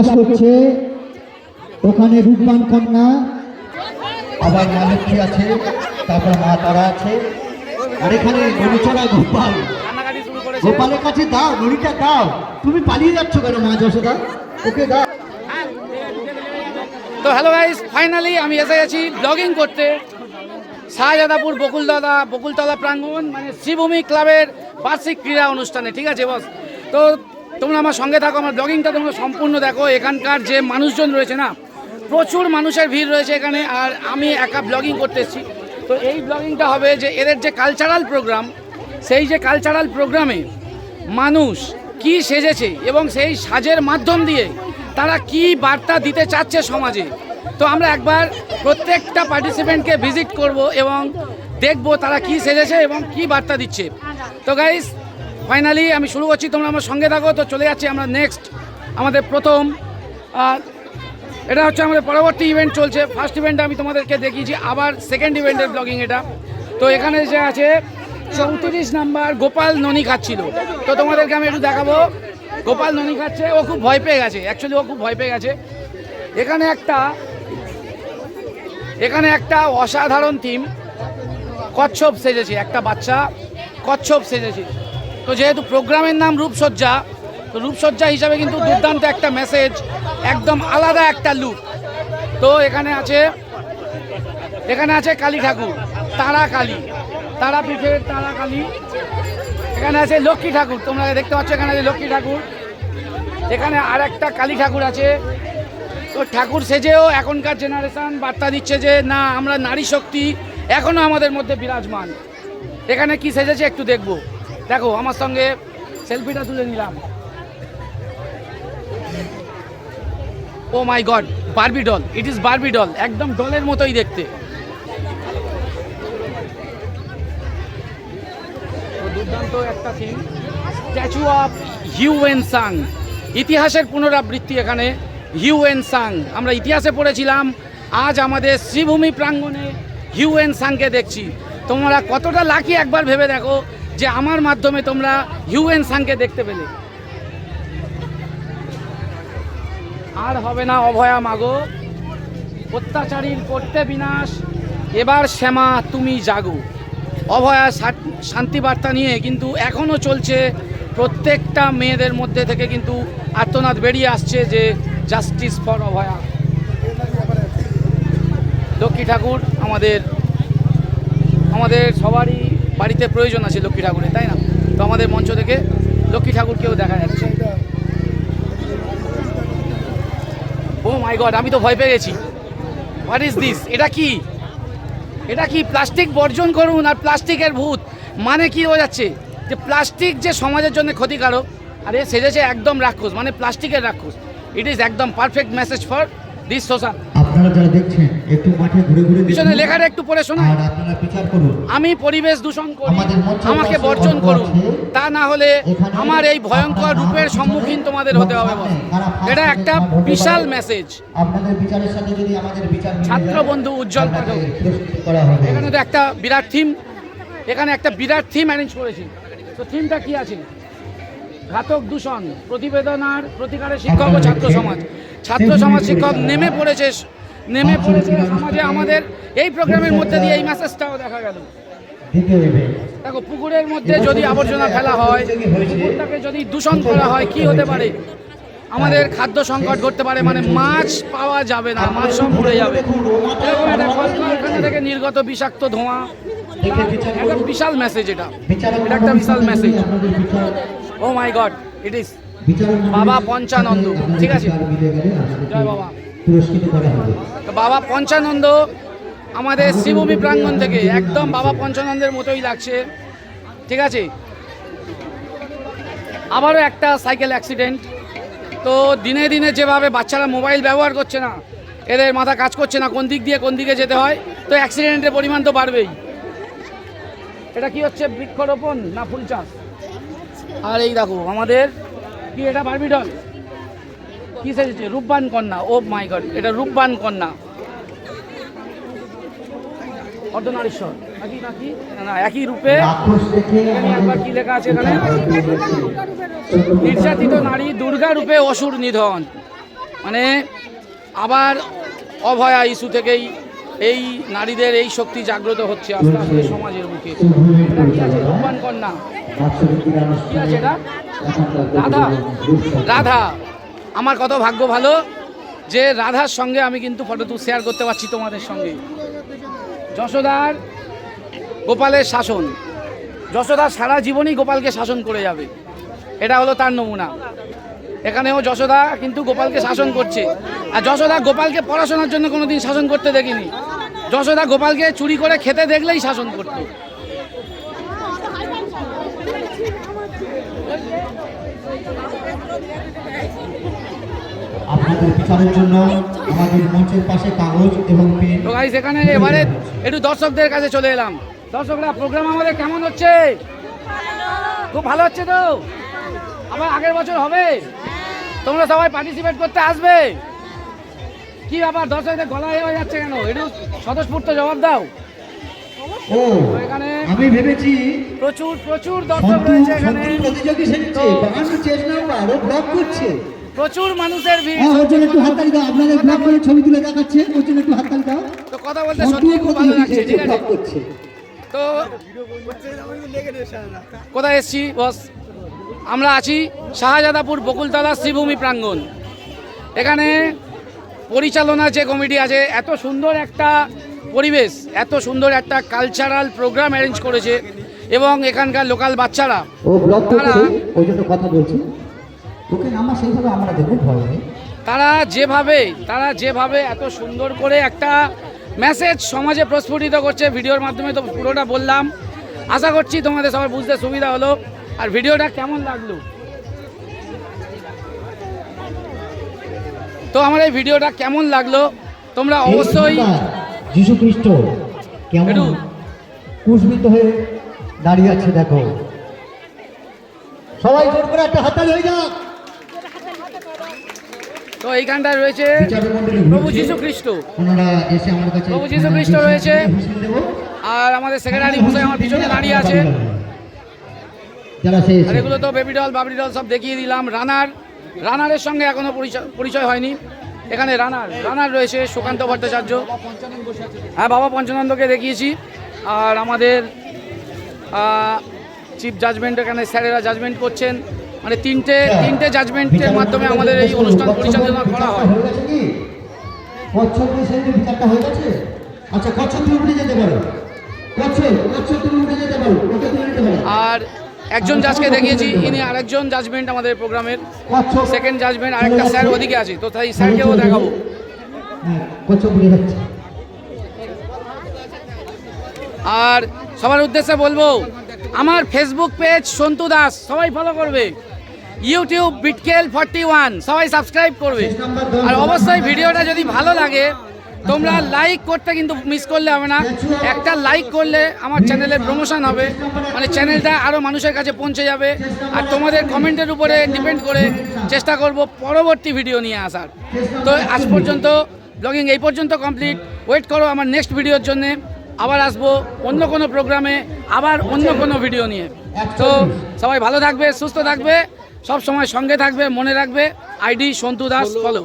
করছে, ওখানে রূপবান কন্যা? আবার মা আছে, তারপর মা তারা আছে। আর এখানে নড়িচড়া গোপাল। গোপালের কাছে দাও নড়িটা দাও। তুমি পালিয়ে যাচ্ছ কেন মা যশোদা? ওকে দাও। তো হ্যালো গাইস ফাইনালি আমি এসে গেছি ব্লগিং করতে। শাহজাদাপুর বকুলতলা বকুলতলা প্রাঙ্গণ মানে শ্রীভূমি ক্লাবের বার্ষিক ক্রীড়া অনুষ্ঠানে, ঠিক আছে বস তো তোমরা আমার সঙ্গে থাকো, আমার ব্লগিংটা তোমরা সম্পূর্ণ দেখো। এখানকার যে মানুষজন রয়েছে না, প্রচুর মানুষের ভিড় রয়েছে এখানে, আর আমি একা ব্লগিং করতে এসেছি। তো এই ব্লগিংটা হবে যে, এদের যে কালচারাল প্রোগ্রাম সেই যে কালচারাল প্রোগ্রামে মানুষ কি সেজেছে এবং সেই সাজের মাধ্যম দিয়ে তারা কি বার্তা দিতে চাচ্ছে সমাজে। তো আমরা একবার প্রত্যেকটা পার্টিসিপেন্টকে ভিজিট করব এবং দেখব তারা কি সেজেছে এবং কি বার্তা দিচ্ছে। তো গাইস ফাইনালি আমি শুরু করছি, তোমরা আমার সঙ্গে থাকো, তো চলে যাচ্ছি আমরা নেক্সট আমাদের প্রথম এটা হচ্ছে আমাদের পরবর্তী ইভেন্ট চলছে। ফার্স্ট ইভেন্ট আমি তোমাদেরকে দেখিয়েছি, আবার সেকেন্ড ইভেন্টের ব্লগিং এটা। তো এখানে যে আছে, চৌত্রিশ নাম্বার গোপাল ননি খাচ্ছিল। তো তোমাদেরকে আমি একটু দেখাবো, গোপাল ননি খাচ্ছে, ও খুব ভয় পেয়ে গেছে। অ্যাকচুয়ালি ও খুব ভয় পেয়ে গেছে। এখানে একটা এখানে একটা অসাধারণ থিম কচ্ছপ সেজেছে, একটা বাচ্চা কচ্ছপ সেজেছে। তো যেহেতু প্রোগ্রামের নাম রূপসজ্জা, তো রূপসজ্জা হিসাবে কিন্তু দুর্দান্ত একটা মেসেজ একদম আলাদা একটা লুক তো এখানে আছে এখানে আছে কালী ঠাকুর, তারা কালী, তারা পীঠের তারা কালী। এখানে আছে লক্ষ্মী ঠাকুর, তোমরা দেখতে পাচ্ছ এখানে আছে লক্ষ্মী ঠাকুর। এখানে আর একটা কালী ঠাকুর আছে। তো ঠাকুর সেজেও এখনকার জেনারেশন বার্তা দিচ্ছে যে, না, আমরা নারী শক্তি এখনও আমাদের মধ্যে বিরাজমান। এখানে কি সেজেছে একটু দেখব। দেখো, আমার সঙ্গে সেলফিটা তুলে নিলাম। ও my God Barbie doll it is Barbie doll একদম ডলের মতোই দেখতে। দুর্দান্ত একটা theme statue of Hiuen Tsang ইতিহাসের পুনরাবৃত্তি এখানে। হিউ এন সাং আমরা ইতিহাসে পড়েছিলাম, আজ আমাদের শ্রীভূমি প্রাঙ্গণে হিউ এন সাংকে দেখছি। তোমরা কতটা লাকি একবার ভেবে দেখো যে আমার মাধ্যমে তোমরা হিউ এন সাংকে দেখতে পেলে। আর হবে না অভয়া মাগো। অত্যাচারীর করতে বিনাশ। এবার শ্যামা, তুমি জাগো। অভয়া শান্তি বার্তা নিয়ে কিন্তু এখনও চলছে। প্রত্যেকটা মেয়েদের মধ্যে থেকে কিন্তু আত্মনাদ বেরিয়ে আসছে যে জাস্টিস ফর অভয়া। লক্ষ্মী ঠাকুর, আমাদের আমাদের সবারই বাড়িতে প্রয়োজন আছে লক্ষ্মী ঠাকুরের, তাই না? তো আমাদের মঞ্চ থেকে লক্ষ্মী ঠাকুরকেও দেখা যাচ্ছে। ও মাই গড, আমি তো ভয় পেয়ে গেছি। হোয়াট ইজ দিস এটা কি? এটা কি প্লাস্টিক বর্জন করুন আর প্লাস্টিকের ভূত? মানে কি হয়ে যাচ্ছে? যে প্লাস্টিক যে সমাজের জন্য ক্ষতিকারক, আর এ সেজেছে একদম রাক্ষস মানে প্লাস্টিকের রাক্ষস। ইট ইজ একদম perfect message for this social আপনারা যারা দেখছেন একটু মাঠে ঘুরে ঘুরে পিছনে লেখাটা একটু পড়ে শোনায় আর আপনারা বিচার করুন। আমি পরিবেশ দূষণ করি আমাকে বর্জন করুন। তা না হলে আমার এই ভয়ঙ্কর রূপের সম্মুখীন তোমাদের হতে হবে এটা একটা বিশাল মেসেজ আপনাদের বিচারের সাথে যদি আমাদের বিচার ছাত্র বন্ধু উজ্জ্বল পাঠক। এখানে তো একটা বিরাট থিম এখানে একটা বিরাট থিম অ্যারেঞ্জ করেছি। তো থিমটা কি আছে? ঘাতক দূষণ প্রতিবেদনার প্রতিকারের শিক্ষক ও ছাত্র সমাজ। ছাত্র সমাজ শিক্ষক নেমে পড়েছে নেমে পড়েছে সমাজে আমাদের এই প্রোগ্রামের মধ্যে দিয়ে এই মেসেজটাও দেখা গেল। দেখো পুকুরের মধ্যে যদি আবর্জনা ফেলা হয় পুকুরটাকে যদি দূষণ করা হয় কি হতে পারে? আমাদের খাদ্য সংকট ঘটতে পারে মানে মাছ পাওয়া যাবে না মাছ সব মরে যাবে। এরকম একটা কলকারখানা থেকে নির্গত বিষাক্ত ধোঁয়া। একটা বিশাল মেসেজ এটা। এটা একটা বিশাল message oh my God it is মণ্ডলীর বাবা পঞ্চানন্দ, ঠিক আছে? জয় বাবা। পুরস্কৃত করা হবে। তো বাবা পঞ্চানন্দ, আমাদের শ্রীভূমি প্রাঙ্গণ থেকে। একদম বাবা পঞ্চানন্দের মতোই লাগছে। ঠিক আছে? আবারও একটা সাইকেল অ্যাক্সিডেন্ট তো দিনে দিনে যেভাবে বাচ্চারা মোবাইল ব্যবহার করছে না, এদের মাথা কাজ করছে না, কোন দিক দিয়ে কোন দিকে যেতে হয়, তো অ্যাক্সিডেন্টের পরিমাণ তো বাড়বেই। এটা কি হচ্ছে বৃক্ষরোপণ না ফুল চাষ? আর এই দেখো, আমাদের কি এটা বারবি ডল কি সেজেছে রূপবান কন্যা। ও মাই গড এটা রূপবান কন্যা। অর্ধনারীশ্বর। নাকি নাকি? না একই রূপে। একবার কি লেখা আছে এখানে? নির্যাতিত নারী দুর্গা রূপে অসুর নিধন। মানে আবার অভয়া ইস্যু থেকেই এই নারীদের এই শক্তি জাগ্রত হচ্ছে আস্তে আস্তে সমাজের মুখে। রূপবান কন্যা। কি আছে এটা? রাধা। রাধা। আমার কত ভাগ্য ভালো যে রাধার সঙ্গে আমি কিন্তু ফটো তু শেয়ার করতে পারছি তোমাদের সঙ্গে। যশোদার গোপালের শাসন। যশোদা সারা জীবনই গোপালকে শাসন করে যাবে। এটা হলো তার নমুনা। এখানেও যশোদা কিন্তু গোপালকে শাসন করছে। আর যশোদা গোপালকে পড়াশোনার জন্য কোনোদিন শাসন করতে দেখিনি। যশোদা গোপালকে চুরি করে খেতে দেখলেই শাসন করতো। আপনাদের বিচারের জন্য আমাদের মঞ্চের পাশে কাগজ এবং পেন তো গাইস এখানে এবারে একটু দর্শকদের কাছে চলে এলাম। দর্শকরা প্রোগ্রাম আমাদের কেমন হচ্ছে? খুব ভালো হচ্ছে তো? আবার আগের বছর হবে? তোমরা সবাই পার্টিসিপেট করতে আসবে? কি ব্যাপার দর্শকদের গলা হয়ে যাচ্ছে কেন? একটু স্বতঃস্ফূর্ত জবাব দাও। ও এখানে আমি ভেবেছি প্রচুর প্রচুর দর্শক রয়েছে এখানে। প্রতিযোগী সেজেছে বাহান্ন নাম্বার ও ব্লক করছে। প্রচুর মানুষের ভিড়। হ্যাঁ ওর জন্য একটু হাততালি দাও। আপনাদের ব্লক করে ছবি তুলে দেখাচ্ছে। ওর জন্য একটু হাততালি দাও। তো কথা বলতে সত্যি খুব ভালো প্রতিযোগী লাগছে ঠিক আছে? তো কোথায় এসছি বস? আমরা আছি শাহজাদাপুর বকুলতলা শ্রীভূমি প্রাঙ্গণ। এখানে পরিচালনা যে কমিটি আছে এত সুন্দর একটা পরিবেশ এত সুন্দর একটা কালচারাল প্রোগ্রাম অ্যারেঞ্জ করেছে এবং এখানকার লোকাল বাচ্চারা। ও ব্লক করছে তারা- ওই জন্য কথা বলছি। ওকে নাম্বার সেইভাবে আমরা দেখুন ভয় নেই। তারা যেভাবে তারা যেভাবে এত সুন্দর করে একটা মেসেজ সমাজে প্রস্ফুটিত করছে ভিডিওর মাধ্যমে তো পুরোটা বললাম। আশা করছি তোমাদের সবার বুঝতে সুবিধা হলো। আর ভিডিওটা কেমন লাগল? তো আমার এই ভিডিওটা কেমন লাগল? তোমরা অবশ্যই যিশু খ্রিস্ট কেমন? কুশমিত হয়ে দাঁড়িয়ে আছে দেখো। সবাই জোর করে একটা হাততালি হয়ে যাক। তো এইখানটায় রয়েছে প্রভু। যীশু খ্রিস্ট প্রভু যীশু খ্রিস্ট রয়েছে। আর আমাদের সেক্রেটারি মশাই আমার পিছনে দাঁড়িয়ে আছে। আর এগুলো তো বেবি ডল বাবরি ডল সব দেখিয়ে দিলাম। রানার রানারের সঙ্গে এখনও পরিচয় পরিচয় হয়নি। এখানে রানার রানার রয়েছে সুকান্ত ভট্টাচার্য। হ্যাঁ বাবা পঞ্চানন্দকে দেখিয়েছি। আর আমাদের চিফ জাজমেন্ট এখানে স্যারেরা জাজমেন্ট করছেন। মানে তিনটে তিনটে জাজমেন্টের মাধ্যমে আমাদের এই অনুষ্ঠান পরিচালনা করা হয়। বিচারটা গেছে? আচ্ছা কচ্ছপ তুমি উঠে যেতে পারো। কচ্ছপ কচ্ছপ তুমি উঠে যেতে পারো। ওকে তুলে নিতে পারো আর একজন জাজকে দেখিয়েছি ইনি আরেকজন জাজমেন্ট আমাদের প্রোগ্রামের সেকেন্ড জাজমেন্ট আরেকটা স্যার ওদিকে আছে তো তাই স্যারকেও দেখাবো। হ্যাঁ, আর সবার উদ্দেশ্যে বলব আমার ফেসবুক পেজ সন্তু দাস সবাই ফলো করবে। ইউটিউব বিটকেল ফর্টি ওয়ান সবাই সাবস্ক্রাইব করবে। আর অবশ্যই ভিডিওটা যদি ভালো লাগে, তোমরা লাইক করতে কিন্তু মিস করলে হবে না। একটা লাইক করলে আমার চ্যানেলের প্রমোশন হবে। মানে চ্যানেলটা আরও মানুষের কাছে পৌঁছে যাবে। আর তোমাদের কমেন্টের উপরে ডিপেন্ড করে চেষ্টা করব পরবর্তী ভিডিও নিয়ে আসার। তো আজ পর্যন্ত ব্লগিং এই পর্যন্ত কমপ্লিট ওয়েট করো আমার নেক্সট ভিডিওর জন্যে। আবার আসব অন্য কোনো প্রোগ্রামে আবার অন্য কোনো ভিডিও নিয়ে। তো সবাই ভালো থাকবে, সুস্থ থাকবে। সব সময় সঙ্গে থাকবে মনে রাখবে। ID Santu Das follow